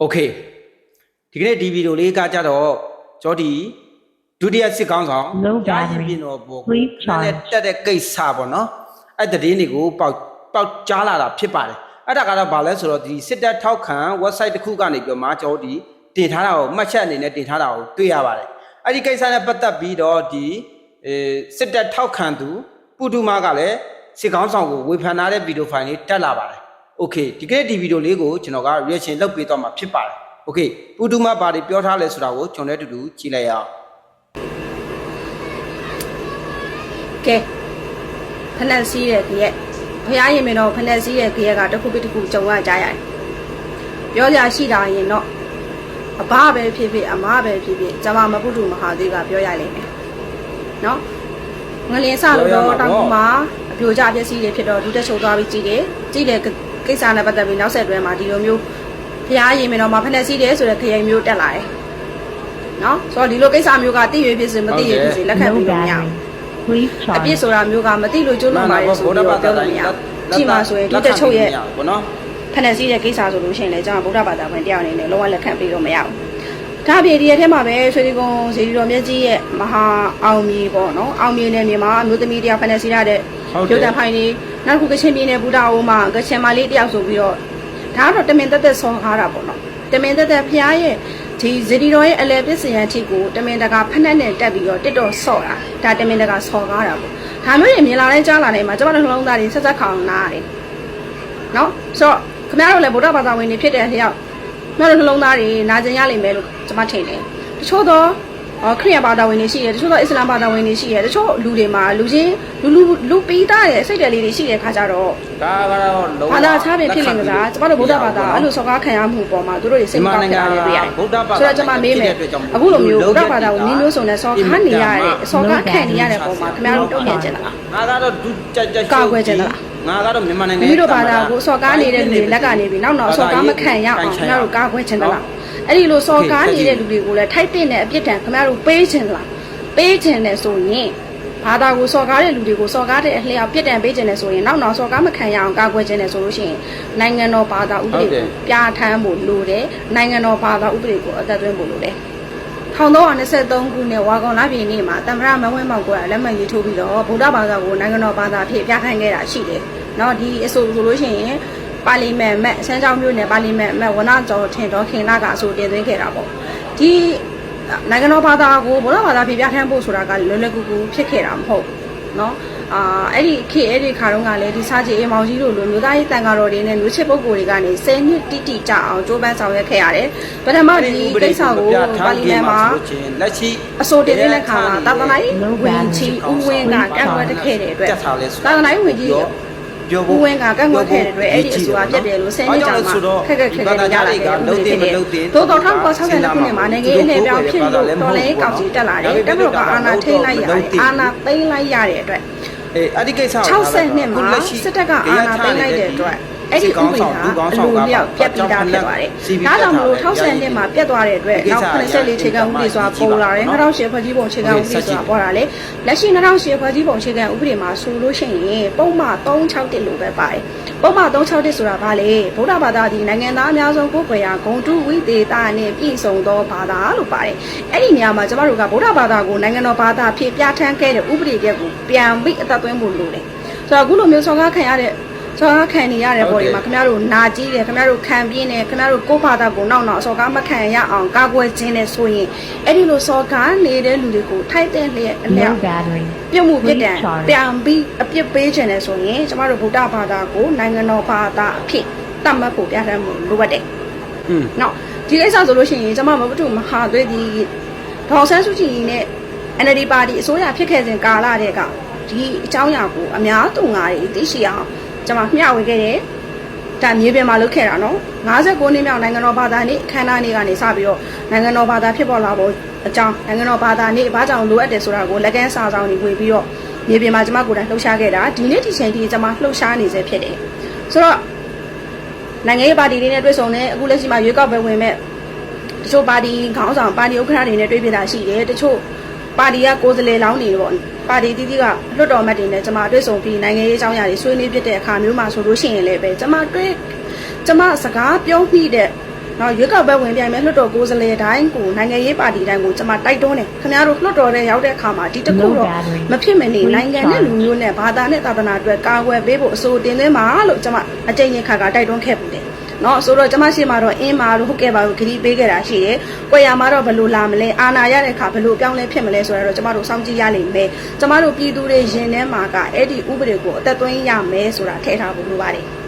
โอเคဒီကနေ့ဒီဗီဒီယိုလေးကကြတော့ကျော်ဒီဒုတိယစစ်ကောင်းဆောင် Low ရာရင် battery. ပြင်တော်ပေါ် Sleep နဲ့ charge. တက်တဲ့ကိစ္စပေါ့နော်အဲ့တည်င်းတွေကိုပေါက်ပေါက်ကြားလာတာဖြစ်ပါတယ်အဲ့ဒါကတော့ဘာလဲဆိုတော့ဒီစစ်တပ်ထောက်ခံ website တစ်ခုကနေပြောမှကျော်ဒီတင်ထားတာကိုမှတ်ချက်အနေနဲ့တင်ထားတာကိုတွေ့ရပါတယ်အဲ့ဒီကိစ္စနဲ့ပတ်သက်ပြီးတော့ဒီအဲစစ်တပ်ထောက်ခံသူပုထုမကလည်းစစ်ကောင်းဆောင်ကိုဝေဖန်ထားတဲ့ဗီဒီယိုဖိုင်လေးတက်လာပါတယ် okay ဒီကနေ့ဒီဗီဒီယိုလေးကိုကျွန်တော်က reaction လုပ်ပေးသွားမှာဖြစ်ပါတယ် okay ပူတူမဘာတွေပြောထားလဲဆိုတာကိုကျွန်တော်တူတူကြည့်လိုက်ရအောင်ကဲဖနက်စီးတဲ့ခရက်ဖရားရင်မင်းတော်ဖနက်စီးတဲ့ခရက်ကတစ်ခုပြီးတစ်ခုကြုံရကြရတယ်ပြောရရှိတာရင်တော့အဘပဲဖြစ်ဖြစ်အမပဲဖြစ်ဖြစ်ကျွန်မမပုထုမဟာသေးကပြောရလိမ့်မယ်နော်ငလင်းစလို့တော့တောင်မှာအပြိုကျပျက်စီးတွေဖြစ်တော့ဒုတက်ချုပ်သွားပြီးကြည်တယ်ကြည်တယ် ကိစ္စနဲ့ပတ်သက်ပြီးနောက်ဆက်တွဲမှာဒီလိုမျိုးဖះရင်မင်းတော့မဖက်လက်စီးတယ်ဆိုတဲ့ခရိုင်မျိုးတက်လာတယ်နော်ဆိုတော့ဒီလိုကိစ္စမျိုးကသိရဖြစ်စေမသိရဖြစ်စေလက်ခံ No ပြီးလို့မရဘူး battery. Sleep အပြစ် charge. ဆိုတာမျိုးကမသိလို့ကျိုးလွန်ပါတယ်ဆိုပြီးတော့ပြောလို့မရဘူး။ဒီမှာဆိုရင်ဒီတက်ချုပ်ရဲ့ဘောနော်ဖက်နယ်စီးတဲ့ကိစ္စဆိုလို့ရှိရင်လည်းကျွန်တော်ဗုဒ္ဓဘာသာဝင်တရားအနေနဲ့လုံးဝလက်ခံပြီးတော့မရဘူး။ဒါပြေဒီရက်ထဲမှာပဲဆွေဒီကွန်ဇေဒီတော်မြတ်ကြီးရဲ့မဟာအောင်မြေပေါ့နော်။အောင်မြေနယ်မြေမှာအမျိုးသမီးတရားဖက်နယ်စီးရတဲ့ရုပ်တံဖိုင်လေး နောက်တစ်ခုကချင်ပြည်နယ်ဘုဒ္ဓအိုးမှာကချင်မလေးတယောက်ဆိုပြီးတော့ဒါကတော့တမင်တက်တက်ဆောကားတာပေါ့နော်။တမင်တက်တက်ဖျားရဲ့ဒီဇေဒီတော်ရဲ့အလဲပစ္စယံထိကိုတမင်တကာဖက်နဲ့နဲ့တက်ပြီးတော့တစ်တော်ဆော့တာဒါတမင်တကာဆော်ကားတာပေါ့ဒါမျိုးတွေမြင်လာတဲ့ကြားလာတဲ့မှာကျမတို့နှလုံးသားတွေဆက်ဆက်ခေါင်နာရတယ်နော်ဆိုတော့ခင်ဗျားတို့လည်းဗုဒ္ဓဘာသာဝင်တွေဖြစ်တဲ့လျောက်ခင်ဗျားတို့နှလုံးသားတွေနာကျင်ရလိမ့်မယ်လို့ကျမထင်တယ်တချို့တော့အော် ခရစ်ယာန်ဘာသာဝင်တွေရှိတယ်တချို့တော့အစ္စလာမ်ဘာသာဝင်တွေရှိတယ်တချို့လူတွေမှာလူချင်းလူလူလူပီးသားတဲ့စိတ်တယ်လေးတွေရှိတဲ့ခါကြတော့ဒါကတော့လုံးဝဘာသာခြားပဲဖြစ်နေကြတာကျမတို့ဗုဒ္ဓဘာသာအဲ့လိုစော်ကားခံရမှုပေါ်မှာသူတို့တွေစိတ်မကောင်းဖြစ်ရတယ်တွေ့ရတယ်ဗုဒ္ဓဘာသာဆိုတော့ကျမမေးမယ်အခုလိုမျိုးဗုဒ္ဓဘာသာကိုနင်းလို့ဆိုနေစော်ကားနေရတဲ့စော်ကားခံနေရတဲ့ပုံမှာခင်ဗျားတို့တုံ့ပြန်ကြလားငါကတော့ဒုကြက်ကြက်ကာကွယ်ချင်တာလားငါကတော့မြန်မာနိုင်ငံမိမိတို့ဘာသာကိုစော်ကားနေတဲ့လူတွေလက်ကနေပြီးနောက်နောက်စော်ကားမခံရအောင်ခင်ဗျားတို့ကာကွယ်ချင်သလား အဲ့ဒီလိုစော်ကားနေတဲ့လူတွေကိုလည်းထိုက်တင်တဲ့အပြစ်ဒဏ်ခင်ဗျားတို့ပေးခြင်းလားပေးခြင်းတယ်ဆိုရင်ဘာသာကိုစော်ကားတဲ့လူတွေကိုစော်ကားတဲ့အလျောက်ပြစ်ဒဏ်ပေးခြင်းတယ်ဆိုရင်နောက်နောက်စော်ကားမခံရအောင်ကာကွယ်ခြင်းတယ်ဆိုလို့ရှိရင်နိုင်ငံတော်ဘာသာဥပဒေကိုပြဋ္ဌာန်းဖို့လိုတယ်နိုင်ငံတော်ဘာသာဥပဒေကိုအသက်သွင်းဖို့လိုတယ်1323ခုနှစ်ဝါကွန်လပြည်နေ့မှာတမ္မရမဝင်းမောင်ကိုလက်မှတ်ရေးထိုးပြီးတော့ဗုဒ္ဓဘာသာကိုနိုင်ငံတော်ဘာသာအဖြစ်ပြဋ္ဌာန်းခဲ့တာရှိတယ်။နော်ဒီအဆိုဆိုလို့ရှိရင် ပါလီမန်မက်ဆန်းချောင်းမြို့နယ်ပါလီမန်မက်ဝနကျော်ထင်တော်ခင်လာကအဆိုတင်သွင်းခဲ့တာပေါ့။ဒီနိုင်ငံတော်ဘာသာကိုဗုဒ္ဓဘာသာဖြစ်ပြဋ္ဌာန်းဖို့ဆိုတာကလွယ်လွယ်ကူကူဖြစ်ခဲ့တာမဟုတ်ဘူး။เนาะအာအဲ့ဒီခေတ်အဲ့ဒီခါတုန်းကလည်းဒီစာကြည်အေမောင်ကြီးတို့လိုမျိုးသားရေးတန်ဃာတော်တွေနဲ့လူချစ်ပုဂ္ဂိုလ်တွေကနေ10နှစ်တိတိကြအောင်ကြိုးပမ်းဆောင်ရွက်ခဲ့ရတယ်။ပထမဒီကိစ္စကိုပါလီမန်မှာ လက်ရှိ အစိုးတင်တဲ့ခါမှာတာသနာ့ဝင်ချီဦးဝင်းကကန့်ကွက်ခဲ့တဲ့အတွက်တာသနာ့ဝင်ကြီး ပြောဦးဝင်းကကန့်ကွက်ခဲ့တဲ့အတွက်အဲ့ဒီအစိုးရပြက်တယ်လို့ဆယ်နှစ်ကြာမှခက်ခက်ခက်ခက်ရလာခဲ့တယ်လို့ဖြစ်တယ်။သို့တော်1962ခုနှစ်မှာနိုင်ငံရေးအနေပြောင်းဖြစ်လို့တော်လည်းကောက်စီတက်လာတယ်။တက်မတော်ကအာဏာထိန်းလိုက်ရတယ်။အာဏာသိမ်းလိုက်ရတဲ့အတွက်အေးအဲ့ဒီကိစ္စ60နှစ်မှာစစ်တပ်ကအာဏာသိမ်းလိုက်တဲ့အတွက် အဲ့ဒီဥပဒေကအလိုလျောက်ပြတ်ပြီးသားဖြစ်ပါတယ်။ဒါကြောင့်မလို့60နှစ်မှာပြတ်သွားတဲ့အတွက်နောက်84ခြေခံဥပဒေဆိုတာပေါ်လာတယ်2008ဖွဲ့ကြီးပုံခြေခံဥပဒေဆိုတာပေါ်လာတယ်။လက်ရှိ2008ဖွဲ့ကြီးပုံခြေခံဥပဒေမှာဆိုလို့ရှိရင်ပုံမှန်361လို့ပဲပါတယ်။ပုံမှန်361ဆိုတာဘာလဲဗုဒ္ဓဘာသာဒီနိုင်ငံသားအများဆုံးကိုယ်ွယ်ရာဂုံတုဝိသေသနဲ့ပြည့်စုံသောဘာသာလို့ပါတယ်။အဲ့ဒီနေရာမှာကျမတို့ကဗုဒ္ဓဘာသာကိုနိုင်ငံတော်ဘာသာဖြစ်ပြဋ္ဌာန်းခဲ့တဲ့ဥပဒေရက်ကိုပြန်ပြီးအသက်သွင်းဖို့လိုတယ်။ဆိုတော့အခုလိုမျိုးဆောင်းကားခံရတဲ့ စော်ကားခံနေရတဲ့ပေါ်ဒီမှာခင်ဗျားတို့နာကြီးတယ်ခင်ဗျားတို့ခံပြင်းတယ်ခင်ဗျားတို့ကိုယ့်ဘာသာကိုနောက်နောက်စော်ကားမခံရအောင်ကာကွယ်ခြင်းနဲ့ဆိုရင်အဲ့ဒီလိုစော်ကားနေတဲ့လူတွေကိုထိုက်တဲ့လျက်အလျော No က် battery. ပြုတ်မှုပြစ်ဒဏ်ပြန်ပြီးအပြစ်ပေးခြင်းနဲ့ဆိုရင်ကျမတို့ဗုဒ္ဓဘာသာကိုနိုင်ငံတော်ဘာသာအဖြစ်တတ်မှတ်ဖို့ပြဋ္ဌာန်းမှုလိုအပ်တယ်อืม။နော်ဒီကိစ္စဆိုလို့ရှိရင်ကျမမဘတုမဟာသွေးဒီဒေါ်ဆန်းစုကြည်နဲ့ NLD ပါတီအစိုးရဖြစ်ခဲ့စဉ်ကာလတည်းကဒီအကြောင်းအရာကိုအများသူငါတွေသိရှိအောင် ကျမမျှဝေခဲ့တယ်။ဒါမြေပြင်မှာလုပ်ခဲ့တာနော်59နှစ်မြောက်နိုင်ငံတော်ဘာသာနေ့အခမ်းအနားနေ့ကနေစပြီးတော့နိုင်ငံတော်ဘာသာဖြစ်ပေါ်လာဖို့အကြောင်းနိုင်ငံတော်ဘာသာနေ့ဘာကြောင့်လိုအပ်တယ်ဆိုတာကိုလက်ကမ်းစာဆောင်တွေဝင်ပြီးတော့မြေပြင်မှာကျမကိုယ်တိုင်လှုပ်ရှားခဲ့တာဒီနေ့ဒီချိန်ထိကျမလှုပ်ရှားနေစေဖြစ်တယ်။ဆိုတော့နိုင်ငံရေးပါတီတွေနဲ့တွေ့ဆုံနေအခုလက်ရှိမှာရွေးကောက်ပွဲဝင်မဲ့တချို့ပါတီခေါင်းဆောင်ပါတီဥက္ကဋ္ဌတွေနဲ့တွေ့ပြတာရှိတယ်တချို့ပါတီကကိုယ်စားလှယ်လောင်းတွေပေါ့ ပါတီတီးတီးကလွတ်တော်မတ်တွေနဲ့ကျွန်မတွေ့ဆုံပြီးနိုင်ငံရေးအကြောင်းအရာတွေဆွေးနွေးဖြစ်တဲ့အခါမျိုးမှာဆိုလို့ရှိရင်လည်းပဲကျွန်မတွေ့ကျွန်မစကားပြောမိတဲ့နော်ရွေးကောက်ပွဲဝင်ပြိုင်မဲ့လွှတ်တော်ကိုယ်စားလှယ်တိုင်းကိုနိုင်ငံရေးပါတီတိုင်းကိုကျွန်မတိုက်တွန်းတယ်ခင်ဗျားတို့လွှတ်တော်ထဲရောက်တဲ့အခါမှာဒီတစ်ခုတော့မဖြစ်မနေနိုင်ငံနဲ့လူမျိုးနဲ့ဘာသာနဲ့သာသနာအတွက်ကာကွယ်ပေးဖို့အဆိုတင်သွင်းပါလို့ကျွန်မအကြိမ်ကြိမ်ခါခါတိုက်တွန်းခဲ့ပူတယ် နော်ဆိုတော့ကျွန်မရှိမှာတော့အင်းမာတို့ဟုတ်ကဲ့ပါလို့ခရီးပေးခဲ့တာရှိတယ်။ကြွယ်ရမှာတော့ဘယ်လိုလာမလဲအာနာရတဲ့အခါဘယ်လိုပြောင်းလဲဖြစ်မလဲဆိုတာတော့ကျွန်မတို့စောင့်ကြည့်ရလိမ့်မယ်။ကျွန်မတို့ပြည်သူတွေရင်ထဲမှာကအဲ့ဒီဥပဒေကိုအသက်သွင်းရမယ်ဆိုတာထည့်ထားဖို့လိုပါတယ်။